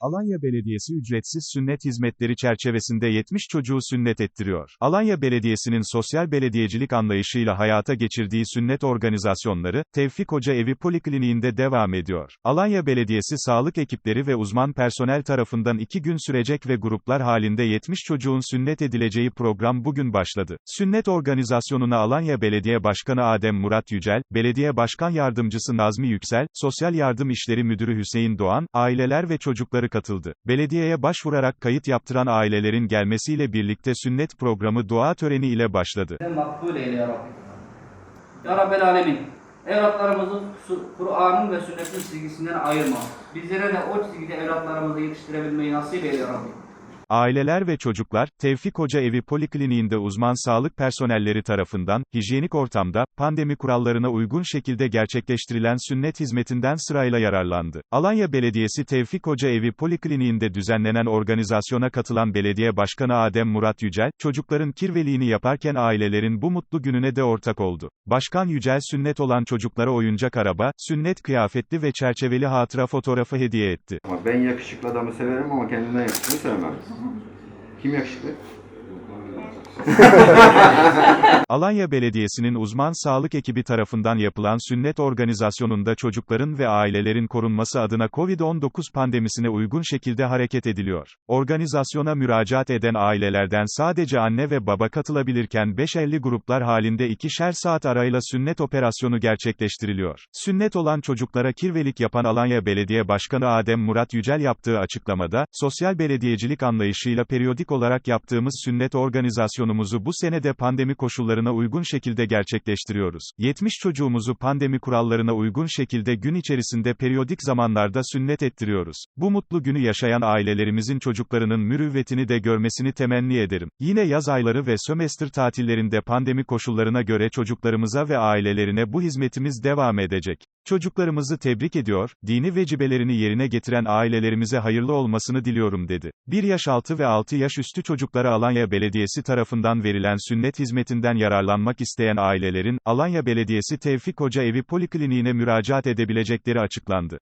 Alanya Belediyesi ücretsiz sünnet hizmetleri çerçevesinde 70 çocuğu sünnet ettiriyor. Alanya Belediyesi'nin sosyal belediyecilik anlayışıyla hayata geçirdiği sünnet organizasyonları, Tevfik Hoca Evi Polikliniğinde devam ediyor. Alanya Belediyesi sağlık ekipleri ve uzman personel tarafından iki gün sürecek ve gruplar halinde 70 çocuğun sünnet edileceği program bugün başladı. Sünnet organizasyonuna Alanya Belediye Başkanı Adem Murat Yücel, Belediye Başkan Yardımcısı Nazmi Yüksel, Sosyal Yardım İşleri Müdürü Hüseyin Doğan, aileler ve çocukları katıldı. Belediyeye başvurarak kayıt yaptıran ailelerin gelmesiyle birlikte sünnet programı dua töreni ile başladı. Makbul eyle ya Rabbi. Ya Rabbel Alemin. Evlatlarımızı Kur'an'ın ve sünnetin çizgisinden ayırma. Bizlere de o çizgide evlatlarımızı yetiştirebilmeyi nasip eyle ya Rabbi. Aileler ve çocuklar, Tevfik Hoca Evi Polikliniğinde uzman sağlık personelleri tarafından, hijyenik ortamda, pandemi kurallarına uygun şekilde gerçekleştirilen sünnet hizmetinden sırayla yararlandı. Alanya Belediyesi Tevfik Hoca Evi Polikliniğinde düzenlenen organizasyona katılan Belediye Başkanı Adem Murat Yücel, çocukların kirveliğini yaparken ailelerin bu mutlu gününe de ortak oldu. Başkan Yücel sünnet olan çocuklara oyuncak araba, sünnet kıyafetli ve çerçeveli hatıra fotoğrafı hediye etti. Ben yakışıklı adamı severim ama kendinden yakışıklı sevmem. Kim yakışıklı? Alanya Belediyesi'nin uzman sağlık ekibi tarafından yapılan sünnet organizasyonunda çocukların ve ailelerin korunması adına COVID-19 pandemisine uygun şekilde hareket ediliyor. Organizasyona müracaat eden ailelerden sadece anne ve baba katılabilirken 5-50 gruplar halinde ikişer saat arayla sünnet operasyonu gerçekleştiriliyor. Sünnet olan çocuklara kirvelik yapan Alanya Belediye Başkanı Adem Murat Yücel yaptığı açıklamada, sosyal belediyecilik anlayışıyla periyodik olarak yaptığımız sünnet organizasyonumuzu bu sene de pandemi koşullarına uygun şekilde gerçekleştiriyoruz. 70 çocuğumuzu pandemi kurallarına uygun şekilde gün içerisinde periyodik zamanlarda sünnet ettiriyoruz. Bu mutlu günü yaşayan ailelerimizin çocuklarının mürüvvetini de görmesini temenni ederim. Yine yaz ayları ve sömestr tatillerinde pandemi koşullarına göre çocuklarımıza ve ailelerine bu hizmetimiz devam edecek. Çocuklarımızı tebrik ediyor, dini vecibelerini yerine getiren ailelerimize hayırlı olmasını diliyorum dedi. 1 yaş altı ve 6 yaş üstü çocuklara Alanya Belediyesi tarafından verilen sünnet hizmetinden yararlanmak isteyen ailelerin, Alanya Belediyesi Tevfik Hoca Evi Polikliniğine müracaat edebilecekleri açıklandı.